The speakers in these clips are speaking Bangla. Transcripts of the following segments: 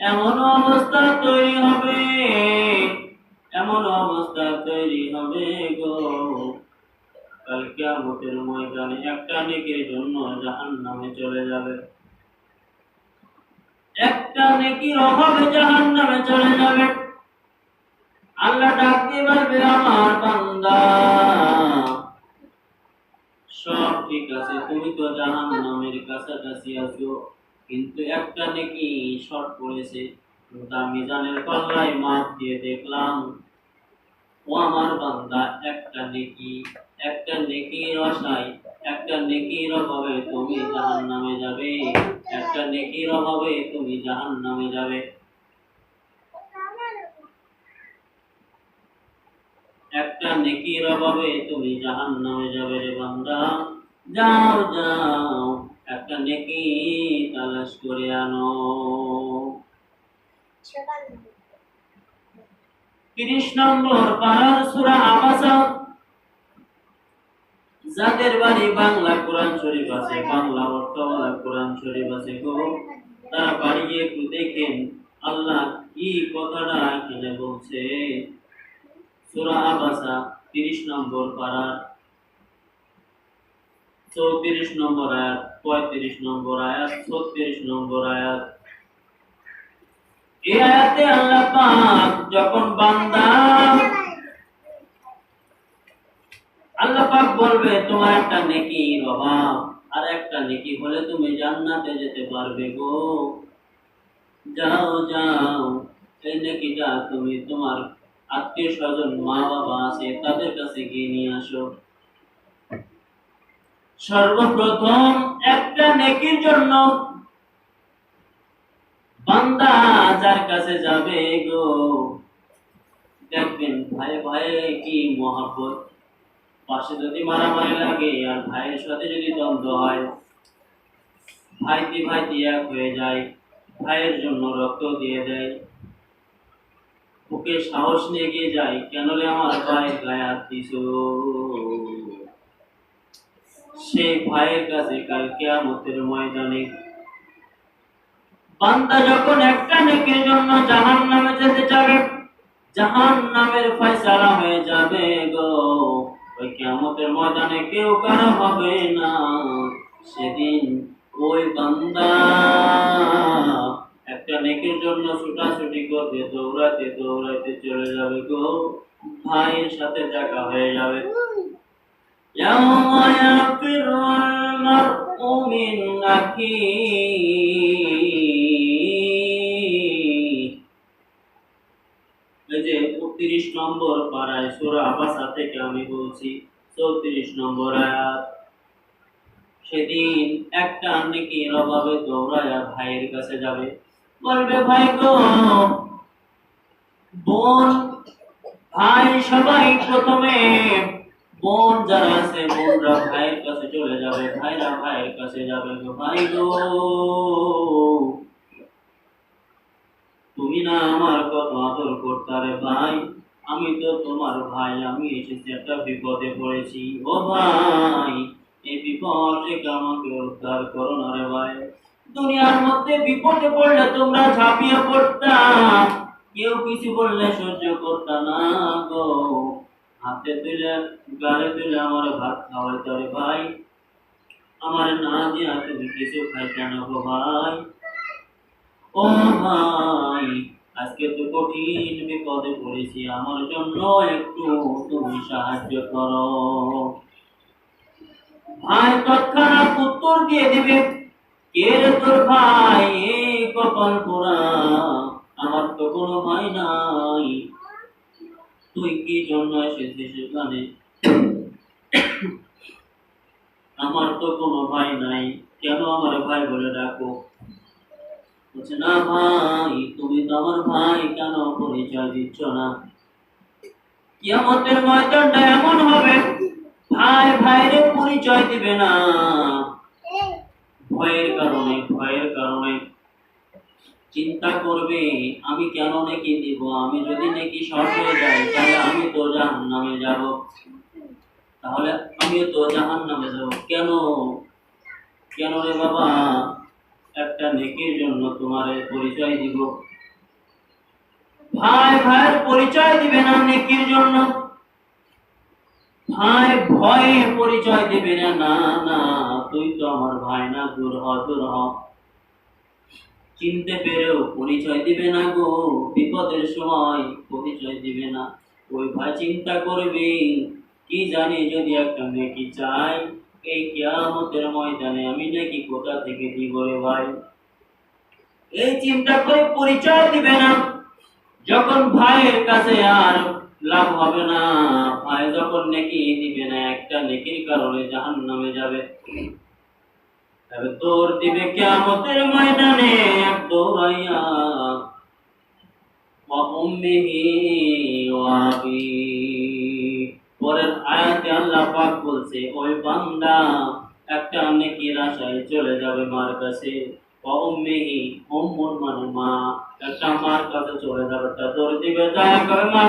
এমন অবস্থা তৈরি হবে, এমন অবস্থা তৈরি হবে গো। কাল কিয়ামতের ময়দানে একটা নেকির জন্য জাহান্নামে চলে যাবে। একটা নেকির অভাবে জাহান্নামে চলে যাবে। আল্লাহ ডাক দিয়ে বলবে আমার বান্দা, সব ঠিক আছে, তুমি তো জাহান্নামের কাছাকাছি আছো। কিন্তু একটা নেকি শর্ট পড়েছে কিন্তু আমি জানের পাল্লায় মাপ দিয়ে দেখলাম, ও আমার বান্দা, একটা নেকি, একটা নেকির আশায়, একটা নেকির অভাবে তুমি জাহান নামে যাবে, একটা নেকির অভাবে তুমি জাহান নামে যাবে। একটা নেকির অভাবে তুমি জাহান নামে যাবে রে বান্দা। যাও যাও একটা নেকি তালাশ করে আনো তিরিশ নম্বর পাহাড় সুরা আবাসা। যাদের বাড়ি বাংলা কোরআন শরীফ আছে, বাংলা অর্থওয়ালা কোরআন শরীফ আছে গো, তারা বাড়ি একটু দেখেন আল্লাহ কি কথাটা এখানে বলছে। সুরা আবাসা, তিরিশ নম্বর পাড়ার। চৌত্রিশ নম্বর আয়াত। পঁয়ত্রিশ নম্বর আয়াত, ছত্রিশ নম্বর আয়াত। এই আয়াতে আল্লাহ পাক যখন বান্দা আল্লাহ পাক বলবে, তোমার একটা নেকির অভাব, আর একটা নেকি হলে তুমি জান্নাতে যেতে পারবে গো। যাও যাও, এই নেকিটা তুমি তোমার আত্মীয় স্বজন মা বাবা আছে, তাদের কাছে গিয়ে নিয়ে আসো। সর্বপ্রথম একটা নেকির জন্য। বান্দা যার কাছে যাবে গো, দেখবেন ভাই ভাই কি মহাব্বত। পাশে যদি মারামারি লাগে আর ভাইয়ের সাথে যদি দ্বন্দ্ব হয় ভাইতি ভাইতি এক হয়ে যায়, ভাইয়ের জন্য রক্ত দিয়ে দেয়। ওকে সাহস নিয়ে গিয়ে যায় কেনলে আমার ভাইয়ের গায়ে হাত সেই ভাইয়ের কাছে কাল কেয়ামতের ময়দানে। বান্দা যখন একটা নেকির জন্য জাহান নামে যেতে যাবে জাহান নামের ফয়সালা হয়ে যাবে গো। ওই কিয়ামতের ময়দানে কেউ কারও হবে না। সেদিন ওই বান্দা একটা নেকের জন্য ছুটাছুটি করতে দৌড়াতে দৌড়াতে চলে যাবে গো। ভাইয়ের সাথে দেখা হয়ে যাবে। يوم يفر المرء من أخيه এই যে উনত্রিশ নম্বর পাড়ায় সুরা আবাসা থেকে আমি বলছি চৌত্রিশ নম্বর আয়াত সেদিন একটা নেকির অভাবে দৌড়ায়া ভাইয়ের কাছে যাবে বলবে ভাই গো বোন ভাই সবাই প্রথমে বোন যারা আছে বোনরা ভাইয়ের কাছে চলে যাবে, ভাইরা ভাইয়ের কাছে যাবে গো ভাই গো। তুমি না আমার কত আদর করতারে ভাই, আমি তো তোমার ভাই, আমি এসেছি একটা বিপদে পড়েছি। ও ভাই, এই বিপদ থেকে আমাকে উদ্ধার করো না রে ভাই। দুনিয়ার মধ্যে বিপদে পড়লে তোমরা ঝাঁপিয়ে পড়তাম কেউ কিছু বললে সহ্য করতাম না গো। হাতে তুলে, গালে তুলে আমার ভাত খাওয়াইতে রে ভাই। আমার না দিয়া তুমি কিছু খাইতে গো ভাই? ও ভাই, আজকে তো কঠিন বিপদে পড়েছি, আমার জন্য একটু তুমি সাহায্য করো। ভাই, তৎক্ষণাৎ উত্তর দিয়ে দিবে, কে রে তোর ভাই? কপাল পোড়া আমার তো কোনো ভাই নাই। তুই কি জন্য এসেছিস এখানে আমার তো কোনো ভাই নাই, কেন আমার ভাই বলে ডাকো? বলছে, না ভাই, তুমি তো আমার ভাই, কেন পরিচয় দিচ্ছ না? কিয়ামতের ময়দানটা এমন হবে, ভাই ভাইরে পরিচয় দিবে না। চিন্তা করবে, আমি কেন নাকি দিব? আমি যদি নাকি শর্ট হয়ে যাই তাহলে আমি তো জাহান নামে যাব। তাহলে আমিও তো জাহান নামে যাব। কেন? কেন রে বাবা? একটা নেকির জন্য তোমার পরিচয় দিব। ভাই ভাইয়ের পরিচয় দিবে না নেকির জন্য। ভাই, ভয়ে পরিচয় দিবে না না, তুই তো আমার ভাই না, দূর হ দূর হ। চিনতে পেরেও পরিচয় দিবে না গো। বিপদের সময় পরিচয় দিবে না। ওই ভাই চিন্তা করবি, কি জানি যদি একটা নেকি চাই, এই কিয়ামতের ময়দানে আমি নাকি কোথা থেকে দিব রে ভাই? এই চিন্তা করে পরিচয় দিবে না। যখন ভাইয়ের কাছে আর লাভ হবে না, ভাই যখন নাকি দিবে না, একটা নেকির কারণে জাহান নামে যাবে। তোর দিবে কিয়ামতের ময়দানে পরের আয়াতে আল্লাহ পাক বলছে, ওই বান্দা একটা নেকির আশায় চলে যাবে মার কাছে। ওয়া উম্মিহি, উম্মুর মানে মা, একটা মার কাছে চলে যাবে। তা তোর দিবে করে মা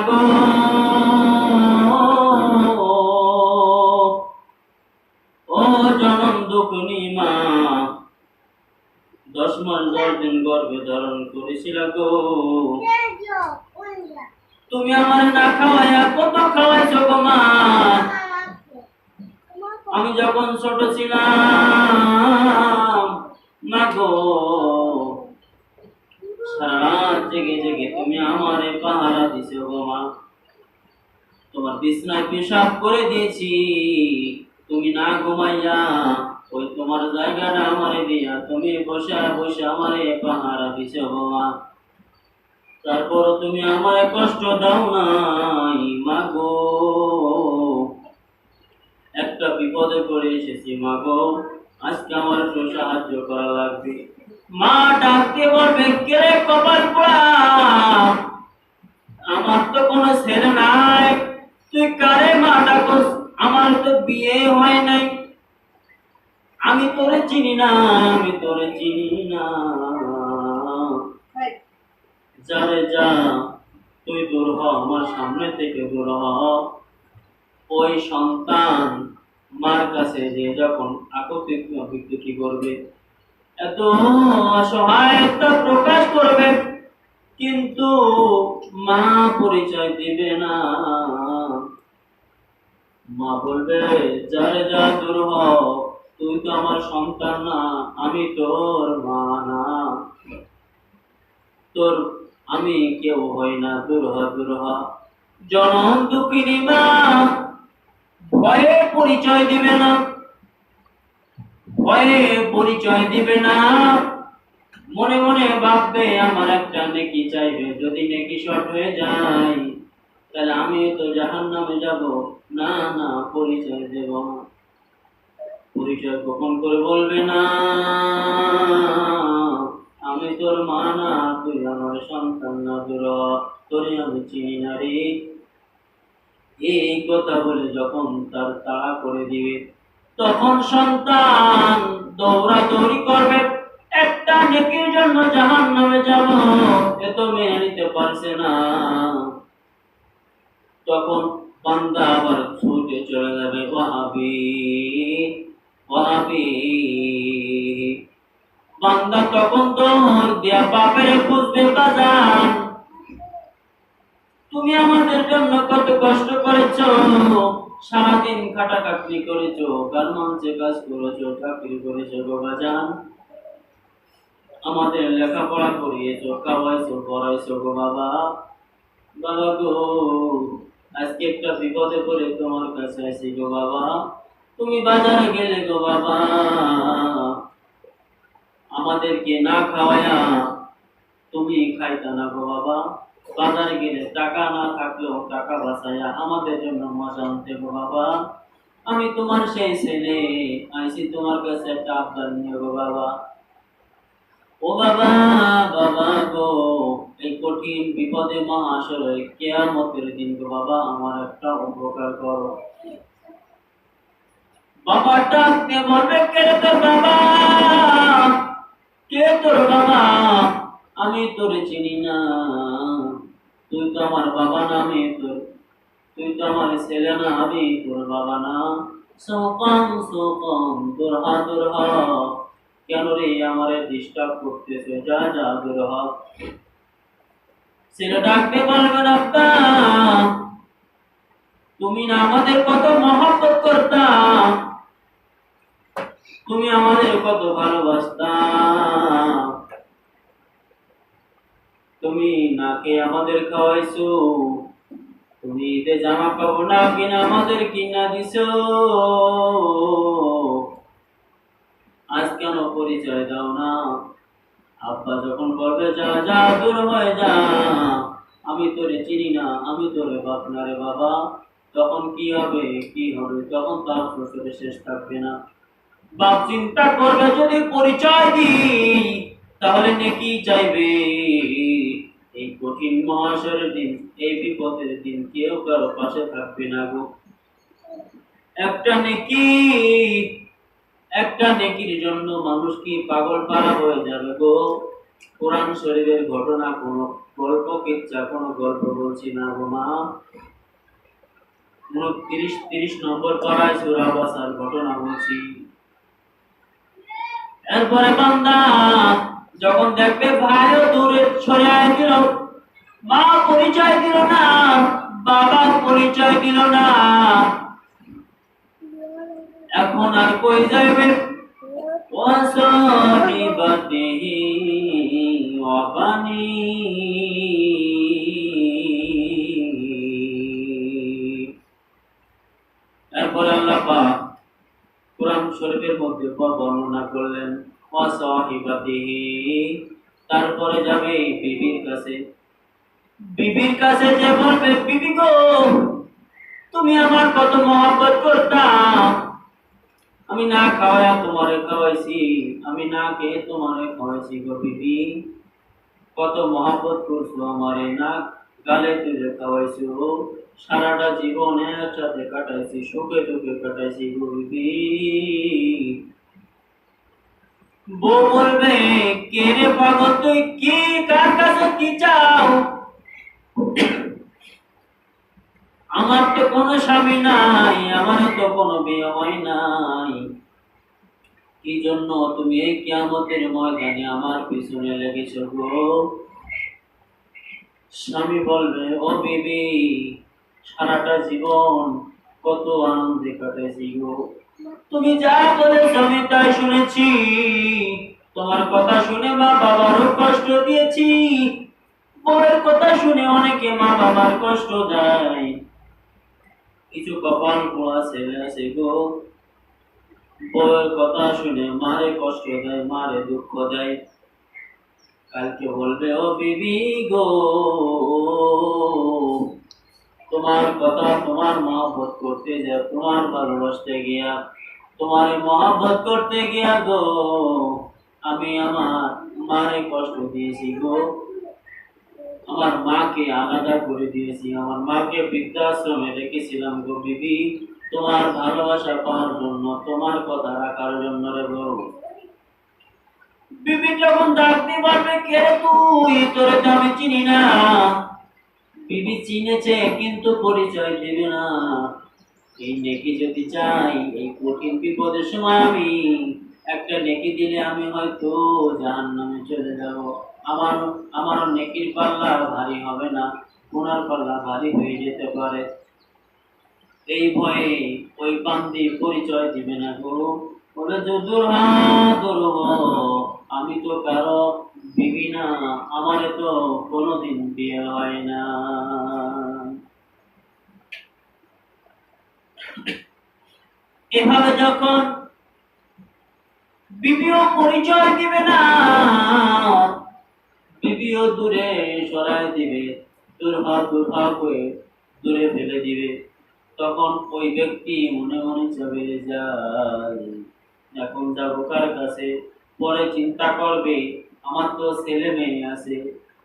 দশ দিন গর্ভে ধারণ করেছিল গো। তুমি আমার না খাওয়াইয়া কত গো মা? আমি যখন ছোট ছিলাম না গো, সারা জেগে জেগে তুমি আমারে পাহারা দিছো গো মা। তোমার বিছনায় পেশাব করে দিয়েছি। তুমি না ঘুমাইয়া, ওই তোমার জায়গাটা আমারে দিয়া, তুমি বসে বসে আমারে পাহারা দিছো মা তারপর তুমি আমারে কষ্ট দাও নাই মা গো একটা বিপদে পড়ে এসেছি মা গো আজকে আমার একটু সাহায্য করা লাগবে। মা ডাকতে বলবে রে কপাল পোড়া? আমার তো কোনো ছেলে নাই। তুই কারে মা ডাকস? আমার তো বিয়ে হয় নাই। আমি তোরে চিনি না আমি তোরে চিনি না। যারে যা তুই দূর হ আমার সামনে থেকে দূর হ। ওই সন্তান মার কাছে যে যখন অভিজ্ঞ কি করবে এত অসহায়তা প্রকাশ করবে কিন্তু মা পরিচয় দিবে না। মা বলবে যারে যা দূর তুই তো আমার সন্তান না, আমি তোর মা না। তোর, আমি কেউ হই না দূর হ দূর হ জনম দুঃখিনী মা ভয়ে পরিচয় দিবে না। ভয়ে পরিচয় দিবে না। মনে মনে ভাববে, আমার একটা নেকি চাইবে, যদি নেকি শর্ট হয়ে যায় তাহলে আমি তো জাহান নামে যাব। না না, পরিচয় দেব না। পরিচয় কখন করে বলবে না। আমি তোর মা না, তুই আমার সন্তান না তোর তোরে আমি চিনি না রে এই কথা বলে যখন তার তাড়া করে দিবে, তখন সন্তান দৌড়াদৌড়ি করবে, একটা নেকির জন্য জাহান নামে যাব এত মেনে নিতে পারছে না। তখন বান্দা আবার ছুটে চলে যাবে, ওয়াহাবি ওয়াহাবি। বান্দা তখন দৌড় দিয়া বাপের খুঁজবে বাজান তুমি আমাদের জন্য কত কষ্ট করেছ, সারাদিন খাটাখাটনি করেছ গার্মেন্টসে কাজ করেছ চাকরি করেছ, বাবা জান। আমাদের লেখাপড়া করিয়েছ, খাওয়াইছো, পড়াইছো গো বাবা। বাবা গো আজকে একটা বিপদে পড়ে তোমার কাছে আসি গো বাবা। তুমি বাজারে গেলে গো বাবা। আমাদেরকে না খাওয়ায়া তুমি খাইতা না গো বাবা। বাজারে গেলে টাকা না থাকলেও টাকা বাঁচাইয়া আমাদের জন্য মজা আনতে গো বাবা। আমি তোমার সেই ছেলে আইসি তোমার কাছে একটা আবদার নিয়ে গো বাবা। ও বাবা বাবা গো। এই কঠিন বিপদে মহাশয় কেয়ামতের দিন বাবা, আমার একটা উপকার করো। বাবা, ডাকতে বলবে, কে তোর বাবা? কে তোর বাবা? আমি তোরে চিনি না। তুই তো আমার বাবা না, আমি তোর, তুই তো আমার ছেলে না, আমি তোর বাবা না। তোর হা তোর কেন রে আমারে ডিস্টার্ব করতেছে? যা যা হ। ছেলে ডাকতে পারবে না তুমি না আমাদের কত মহব্বত করতাম তুমি আমাদের কত ভালোবাসতাম তুমি নাকে আমাদের খাওয়াইছো। তুমি ঈদে জামা কাপড় না কিনা আমাদের কিনা দিছো। আজ কেন পরিচয় দাও না? আব্বা যখন বলবে, যা যা দূর হয়ে যা। আমি তোরে চিনি না, আমি তোরে বাপ না রে বাবা। তখন কি হবে কি হবে? তখন তার শ্বশুরে শেষ থাকবে না। বাপ চিন্তা করবে, যদি পরিচয় দিই, তাহলে নেকি চাইবে? এই কঠিন মহাশয়ের দিন, এই বিপদের দিন কেউ কারও পাশে থাকবে না গো। একটা নেকি একটা নেকির জন্য মানুষ কি পাগল পারা হয়ে যাবে গো? কোরআন শরীরের ঘটনা কোনো গল্প, কিচ্ছা কোনো গল্প বলছি না গো মা। তিরিশ নম্বর পাড়ায় সুরা বাসার ঘটনা বলছি। এরপরে যখন দেখবে ভাইও দূরে সরে দিল, মা পরিচয় দিল না বাবা পরিচয় দিল না। এখন আর কই যাইবে? কোরআন শরীফের মধ্যে বর্ণনা করলেন তারপরে যাবে বিবির কাছে। বিবির কাছে যে বলবে, বিবি গো, তুমি আমার কত মহব্বত করতাম আমি না খাওয়ায়া তোমারে খাওয়াইছি, আমি না খেয়ে তোমারে খাওয়াইছি গো কত মহব্বত করছ আমারে, না গালে তুলে খাওয়াইছো সারাটা জীবন একসাথে কাটাইছি, সুখে দুঃখে কাটাইছি গো বলবে, কে রে পাগল, তুই কি কার কাছে কি চাও? আমার তো কোনো স্বামী নাই, আমার তো কোনো বিয়ে নাই। কি জন্য তুমি এই কিয়ামতের ময়দানে আমার পিছনে লেগেছ গো? স্বামী বলবে, ও বিবি, সারাটা জীবন কত আনন্দে কাটাইছি গো। তুমি যা বলেছ আমি তাই শুনেছি। তোমার কথা শুনে মা বাবারও কষ্ট দিয়েছি। বউয়ের কথা শুনে অনেকে মা বাবার কষ্ট দেয়। কিছু কপাল পোড়া ছেলে আছে গো। বউয়ের কথা শুনে মারে কষ্ট দেয়, মারে দুঃখ দেয়। কালকে বলবে, ও বিবি গো, তোমার কথা তোমার মহব্বত করতে যা তোমার ভালোবাসতে গিয়া, তোমার মহব্বত করতে গিয়া গো। আমি আমার মারে কষ্ট দিয়েছি গো। আমার মাকে আলাদা করে দিয়েছি, আমার মাকে বৃদ্ধাশ্রমে রেখেছিলাম গো বিবি। তোমার ভালোবাসা পাওয়ার জন্য, তোমার কথা রাখার জন্য রে বিবি যখন ডাকতে পারবে, কে তুই? আমি চিনি না। বিবি চিনেছে, কিন্তু পরিচয় দেবে না। এই নেকি যদি চাই, এই কঠিন বিপদের সময় আমি একটা নেকি দিলে আমি হয়তো জাহান নামে চলে যাব। আমার আমার নেকির পাল্লা ভারী হবে না ওনার পাল্লা ভারী হয়ে যেতে পারে। এই ভয়ে ওই বান্দি পরিচয় দিবে না গো। বলে যে দূর আমি তো কারও বিবি না, আমার তো কোনোদিন বিয়ে হয় না। এভাবে যখন বিবিও পরিচয় দিবে না। বিবিও দূরে সরায় দিবে। দুর্ভাগ দুর্ভাগ হয়ে দূরে ফেলে দিবে। তখন ওই ব্যক্তি মনে মনে চাবে যায় এখন যাব কার কাছে? পরে চিন্তা করবে, আমার তো ছেলে মেয়ে আছে।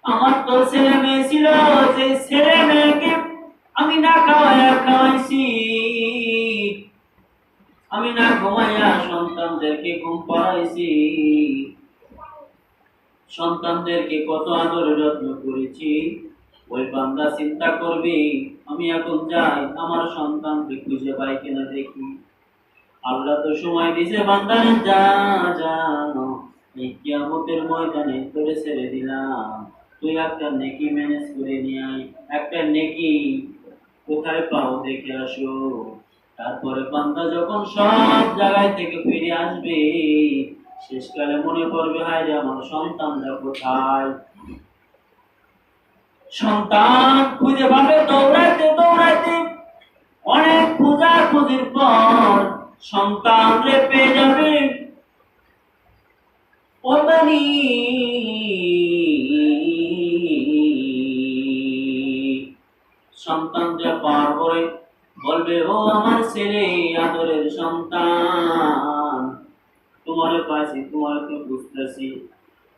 আমার তো ছেলে মেয়ে ছিল সেই ছেলে মেয়েকে আমি না খাওয়াইয়া খাওয়াইছি। আমি না ঘুমাইয়া সন্তানদেরকে ঘুম পাড়াইছি। সন্তানদেরকে কত আদর যত্ন করেছি। ওই বান্দা চিন্তা করবে, আমি এখন যাই, আমার সন্তানকে খুঁজে পাই কিনা দেখি। আল্লাহ তো সময় দিছে বান্দারে, যা যা এই ময়দানে তোরে ছেড়ে দিলাম। তুই একটা নেকি ম্যানেজ করে নিয়ে একটা নেকি কোথায় পাও দেখে আসো। তারপরে বান্দা যখন সব জায়গায় থেকে ফিরে আসবে, শেষকালে মনে পড়বে হায় রে, আমার সন্তানরা কোথায়? সন্তান খুঁজে পাবে, দৌড়াইতে দৌড়াইতে অনেক খোঁজা খুঁজির পর সন্তান রে পেয়ে যাবে। ওদানি সন্তানকে পাওয়ার পরে বলবে, ও আমার ছেলে, আদরের সন্তান। তোমারে পাইছি তোমারে তো বুঝতেছি।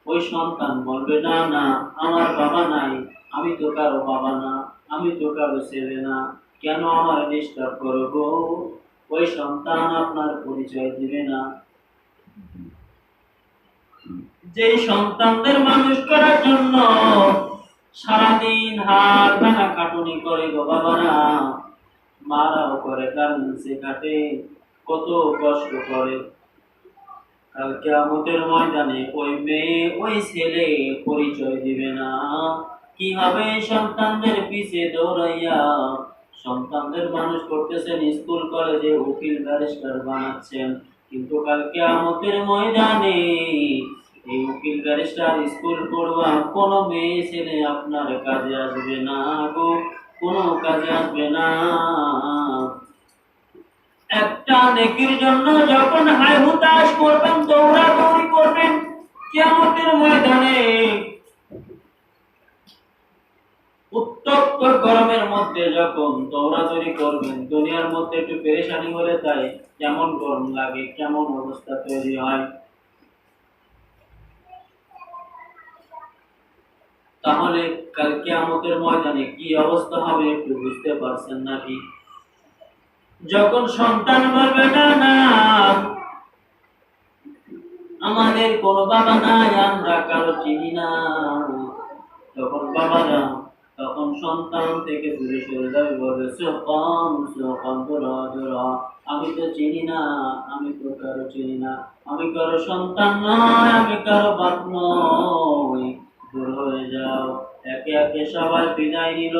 ওই সন্তান বলবে, না না, আমার বাবা নাই। আমি তো কারও বাবা না, আমি তো কারও ছেলে না। কেন আমার ডিস্টার্ব করব ওই সন্তান আপনার পরিচয় দিবে না। যে সন্তানদের মানুষ করার জন্য সারাদিন হাত ভাঙা কাটুনি করে গো বাবারা মারাও করে গার্মেন্টসে কাটে কত কষ্ট করে। কালকে আমাদের ময়দানে ওই মেয়ে, ওই ছেলে পরিচয় দিবে না। কি হবে? সন্তানদের পিছে দৌড়াইয়া সন্তানদের মানুষ করতেছেন, স্কুল, কলেজে উকিল, ব্যারিস্টার বানাচ্ছেন। কিন্তু কালকে আমাদের ময়দানে এই উকিল, ব্যারিস্টার, স্কুল পড়ুয়া কোনো মেয়ে, ছেলে আপনার কাজে আসবে না গো। কোনো কাজে আসবে না। একটা নেকির জন্য যখন হাই হুতাশ করবেন, দৌড়াদৌড়ি করবেন, কিয়ামতের ময়দানে উত্তপ্ত গরমের মধ্যে যখন দৌড়াদৌড়ি করবেন, দুনিয়ার মধ্যে একটু পেরেশানি হলে তাই কেমন গরম লাগে, কেমন অবস্থা তৈরি হয়? তাহলে কালকে আমাদের ময়দানে কি অবস্থা হবে একটু বুঝতে পারছেন নাকি? যখন সন্তান বলবে না না। আমাদের কোনো বাবা নাই, আমরা কারও চিনি না। তখন বাবারা তখন সন্তান থেকে দূরে সরে যাবে, বলবে আমি তো চিনি না, আমি তো কারও চিনি না। আমি কারও সন্তান নয়, আমি কারও বাপ নই দূর হয়ে যাও। একে একে সবাই বিদায় নিল,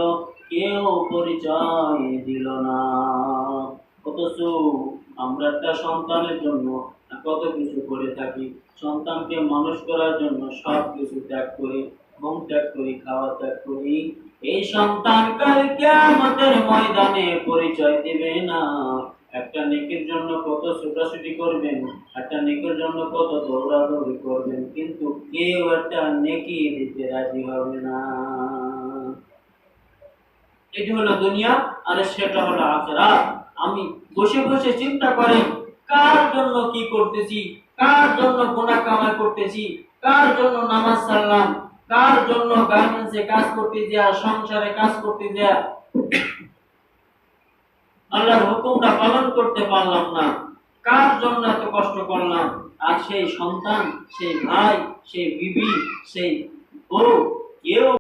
কেউ পরিচয় দিল না। অথচ আমরা একটা সন্তানের জন্য কত কিছু করে থাকি। সন্তানকে মানুষ করার জন্য সব কিছু ত্যাগ করি, ঘুম ত্যাগ করি, খাওয়া ত্যাগ করি। এই সন্তান কালকে আমাদের ময়দানে পরিচয় দিবে না। একটা নেকির জন্য কত ছোটাছুটি করবেন, একটা নেকির জন্য কত দৌড়াদৌড়ি করবেন, কিন্তু কেউ একটা নেকি দিতে রাজি হবে না। এটি হলো দুনিয়া আর সেটা হলো আখেরাত। আমি বসে বসে চিন্তা করেন কার জন্য কি করতেছি, কার জন্য গুনাহ কামাই করতেছি, কার জন্য নামাজ সারলাম, কার জন্য গার্মেন্টসে কাজ করতে দেয়া সংসারে কাজ করতে দেয়া আল্লাহর হুকুমটা পালন করতে পারলাম না। কার জন্য এত কষ্ট করলাম? আর সেই সন্তান, সেই ভাই, সেই বিবি, সেই বউ, কেউ